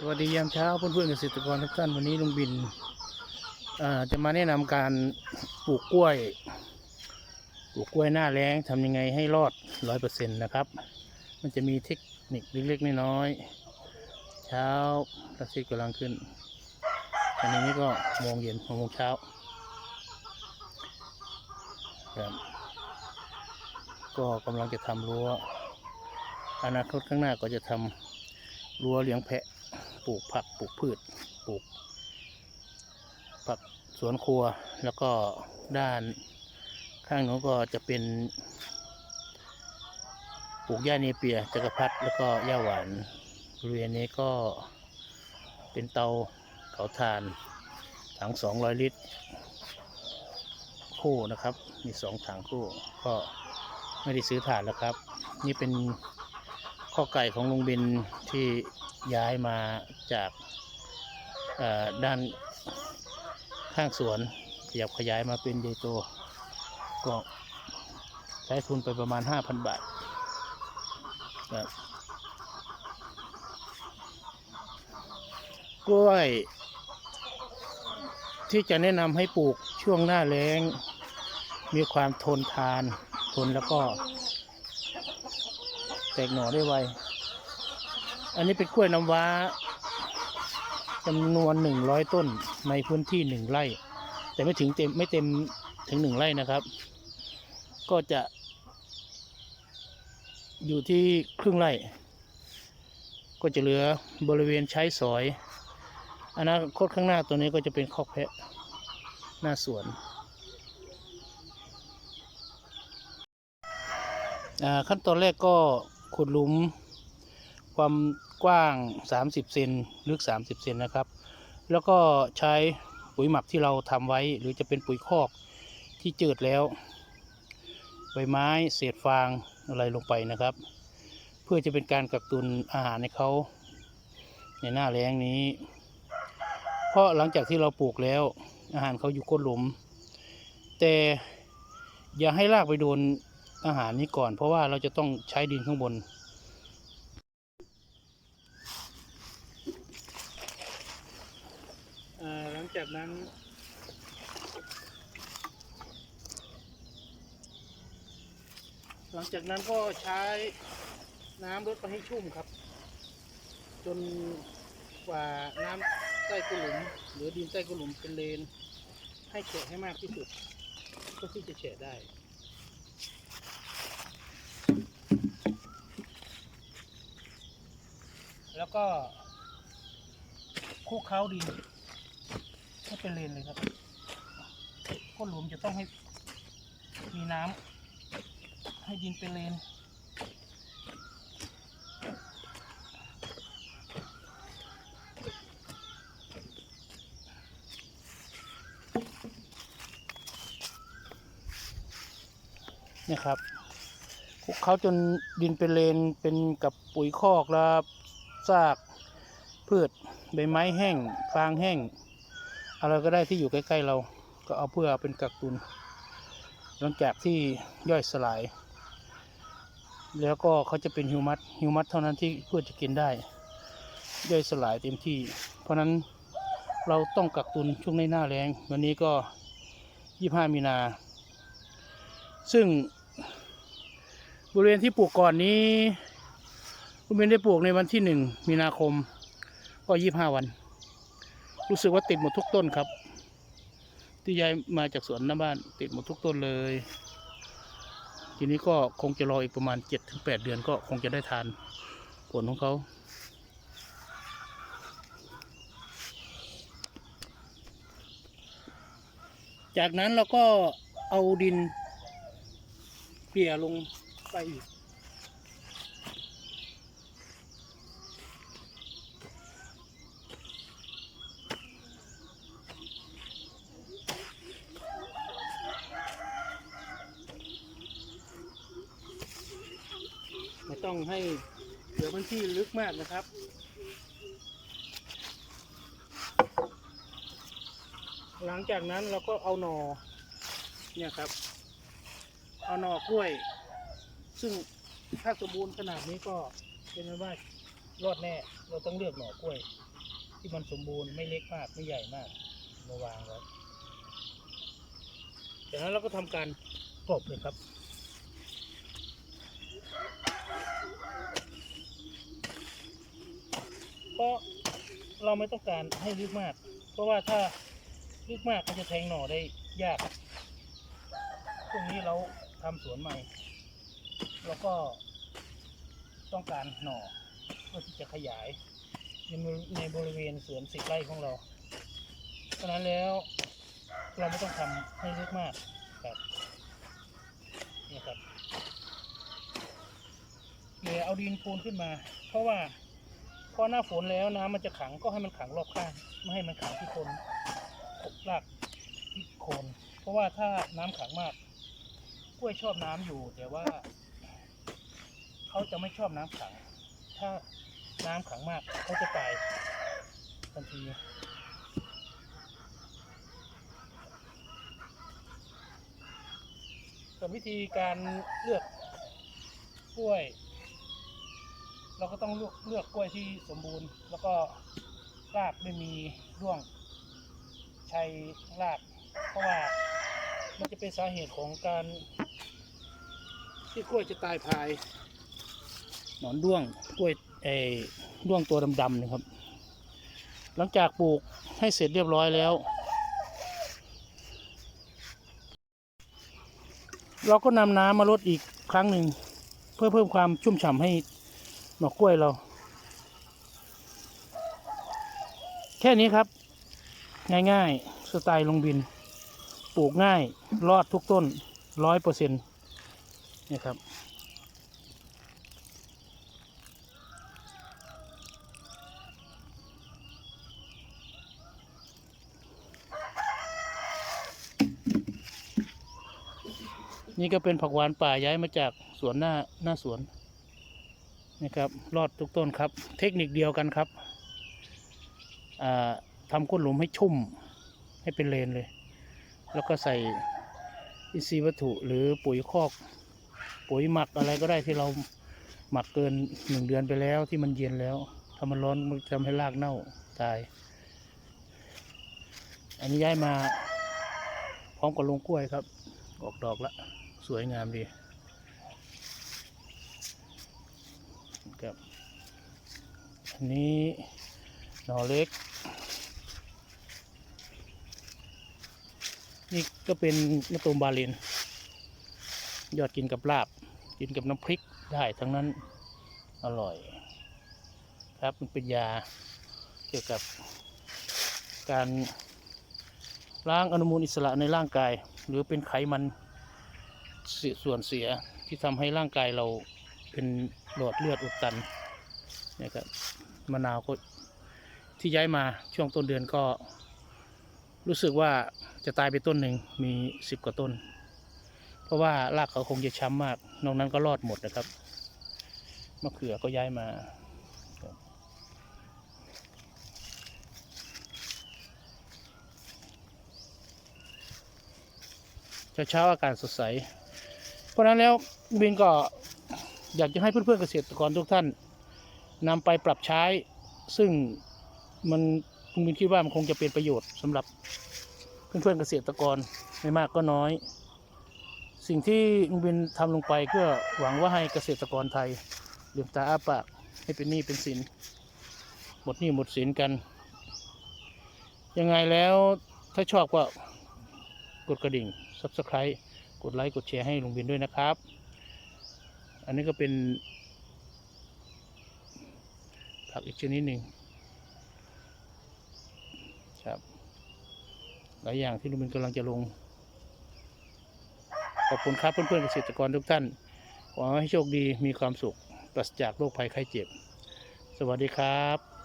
สวัสดียามเช้าเพื่อนๆเกษตรกรทุกท่านวันนี้ลุงบินจะมาแนะนำการปลูกกล้วย ปลูกกล้วยหน้าแล้งทำยังไงให้รอดร้อยเปอร์เซ็นต์นะครับ มันจะมีเทคนิคเล็กๆน้อยๆเช้าพระอาทิตย์กำลังขึ้นตอนนี้ก็โมงเย็นโมงเช้าครับก็กำลังจะทำรั้วอนาคตข้างหน้าก็จะทำรั้วเลี้ยงแพะ ปลูกผักปลูกพืชปลูก ผักสวนครัวแล้วก็ด้านข้างโน้นก็จะเป็น ปลูกหญ้าเนเปียจักรพรรดิแล้วก็หญ้าหวานบริเวณนี้ก็เป็นเตาเผาถ่านถังสองร้อยลิตร คู่นะครับ มีสองถังคู่ ก็ไม่ได้ซื้อถ่านแล้วครับ นี่เป็น ข้อไก่ของลุงบินที่ย้ายมาจากด้านข้างสวนขยับขยายมาเป็นใหญ่โตก็ใช้ทุนไปประมาณ 5,000 บาทครับกล้วย ที่จะแนะนำให้ปลูกช่วงหน้าแล้ง มีความทนทานทนแล้วก็ ตกหน่อได้ไว อันนี้เป็นกล้วยน้ำว้าจำนวนหนึ่งร้อยต้นในพื้นที่หนึ่งไร่ แต่ไม่ถึงเต็มไม่เต็มถึงหนึ่งไร่นะครับ ก็จะ อยู่ที่ครึ่งไร่ ก็จะเหลือบริเวณใช้สอยอนาคตข้างหน้าตัวนี้ก็จะเป็นคอกแพะหน้าสวนอ่าขั้นตอนแรกก็ ขุดหลุม ความกว้าง 30 เซนลึก 30 เซนนะครับ แล้วก็ใช้ปุ๋ยหมักที่เราทำไว้ หรือจะเป็นปุ๋ยคอกที่จืดแล้ว ใบไม้เศษฟางอะไรลงไปนะครับ เพื่อจะเป็นการกักตุนอาหารให้เขาในหน้าแล้งนี้ เพราะหลังจากที่เราปลูกแล้ว อาหารเขาอยู่ก้นหลุม แต่อย่าให้รากไปโดน อาหารนี้ก่อน เพราะว่าเราจะต้องใช้ดินข้างบน หลังจากนั้น หลังจากนั้นก็ใช้น้ำรดไปให้ชุ่มครับ จนกว่าน้ำใต้กุหลุม หรือดินใต้กุหลุมเป็นเลน ให้แฉะให้มากที่สุดเพื่อที่จะแฉะได้ แล้วก็คลุกเคล้าดินให้เป็นเลนเลยครับก้นหลุมจะต้องให้มีน้ำให้ดินเป็นเลนเนี่ยครับคลุกเคล้าจนดินเป็นเลนเป็นกับปุ๋ยคอกแล้ว ซากพืชใบไม้แห้งฟางแห้ง อะไรก็ได้ที่อยู่ใกล้ๆเราก็เอาเพื่อเป็นกักตุน หลังจากที่ย่อยสลาย แล้วก็เขาจะเป็นฮิวมัสฮิวมัสเท่านั้นที่พืชจะกินได้ ย่อยสลายเต็มที่ เพราะนั้นเราต้องกักตุนช่วงในหน้าแรงวันนี้ก็25มีนา ซึ่งบริเวณที่ปลูกก่อนนี้ คุณเบนได้ปลูกในวันที่หนึ่งมีนาคม ก็ยี่ห้าวัน รู้สึกว่าติดหมดทุกต้นครับ ที่ยายมาจากสวนหน้าบ้าน ติดหมดทุกต้นเลย ทีนี้ก็คงจะรออีกประมาณเจ็ดถึงแปดเดือนก็คงจะได้ทานผลของเขาจากนั้นเราก็เอาดินเปียลงไปอีก ต้องให้เหลือพื้นที่ลึกมากนะครับ หลังจากนั้นเราก็เอาหนอเนี่ยครับ เอาหน่อกล้วย ซึ่งถ้าสมบูรณ์ขนาดนี้ก็เป็นว่ารอดแน่ เราต้องเลือกหน่อกล้วย ที่มันสมบูรณ์ไม่เล็กมากไม่ใหญ่มากมาวางไว้จากนั้นเราก็ทำการกลบเลยครับ เพราะเราไม่ต้องการให้ลึกมาก เพราะว่าถ้าลึกมากก็จะแทงหน่อได้ยากพรุ่งนี้เราทำสวนใหม่ แล้วก็ต้องการหน่อเพื่อที่จะขยายในในบริเวณสวนสิบไร่ของเรา เพราะนั้นแล้วเราไม่ต้องทำให้ลึกมากครับนี่ครับเหลือเอาดินปูนขึ้นมา เพราะว่า อหน้าฝนแล้วน้ำมันจะขังก็ให้มันขังรอบข้างไม่ให้มันขังที่โคนรากที่โคน เพราะว่าถ้าน้ำขังมากกล้วยชอบน้ำอยู่ แต่ว่าเขาจะไม่ชอบน้ำขัง ถ้าน้ำขังมากเขาจะตายทันทีส่วนวิธีการเลือกกล้วย เราก็ต้องเลือกเลือกกล้วยที่สมบูรณ์ แล้วก็รากไม่มีร่วงใช้ราก เพราะว่ามันจะเป็นสาเหตุของการ ที่กล้วยจะตายภาย หนอนด้วงกล้วยเออด้วงตัวดำๆนะครับ หลังจากปลูกให้เสร็จเรียบร้อยแล้ว เราก็นำน้ำมาลดอีกครั้งหนึ่ง เพื่อเพิ่มความชุ่มฉ่ำให้ หน่อกล้วยเรา แค่นี้ครับ ง่ายๆ สไตล์ลงบิน ปลูกง่าย รอดทุกต้นร้อยเปอร์เซ็นต์นี่ครับ นี่ก็เป็นผักหวานป่าย้ายมาจากสวนหน้าหน้าสวน นะครับรอดทุกต้นครับ เทคนิคเดียวกันครับอ่าทำก้นหลุมให้ชุ่มให้เป็นเลนเลย แล้วก็ใส่อินทรีย์วัตถุหรือปุ๋ยคอก ปุ๋ยหมักอะไรก็ได้ที่เราหมักเกินหนึ่งเดือนไปแล้วที่มันเย็นแล้วถ้ามันร้อนมันทำให้รากเน่าตาย อันนี้ย้ายมาพร้อมกับลงกล้วยครับ ออกดอกละ สวยงามดีครับ อันนี้หน่อเล็ก นี่ก็เป็นมะตูมบาลิน ยอดกินกับลาบ กินกับน้ำพริกได้ทั้งนั้นอร่อย ครับมันเป็นยาเกี่ยวกับการล้างอนุมูลอิสระในร่างกาย หรือเป็นไขมันสส่วนเสียที่ทำให้ร่างกายเราเป็นหลอดเลือดอุดตันนะครับ มะนาวก็ที่ย้ายมาช่วงต้นเดือนก็ รู้สึกว่าจะตายไปต้นหนึ่งมีสิบกว่าต้น เพราะว่ารากเขาคงจะช้ำมาก นอกนั้นก็รอดหมดนะครับมะเขือก็ย้ายมาเช้าๆอากาศสดใส เพราะฉะนั้นแล้วบินก็อยากจะให้เพื่อนๆเกษตรกรทุกท่าน นำไปปรับใช้ ซึ่งมันคุณบินคิดว่ามันคงจะเป็นประโยชน์สำหรับเพื่อนๆเกษตรกรไม่มากก็น้อย สิ่งที่ลุงบินทำลงไปเพื่อหวังว่าให้เกษตรกรไทยลืมตาอ้าปากให้เป็นหนี้เป็นสินหมดหนี้หมดสินกัน ยังไงแล้วถ้าชอบก็กดกระดิ่ง subscribe กดไลค์กดแชร์ให้ลุงบินด้วยนะครับ อันนี้ก็เป็น ผักอีกชนิดหนึ่งครับหลายอย่างที่ลุงมินกำลังจะลง ขอบคุณครับเพื่อนๆเกษตรกรทุกท่าน ขอให้โชคดีมีความสุขปราศจากโรคภัยไข้เจ็บ สวัสดีครับ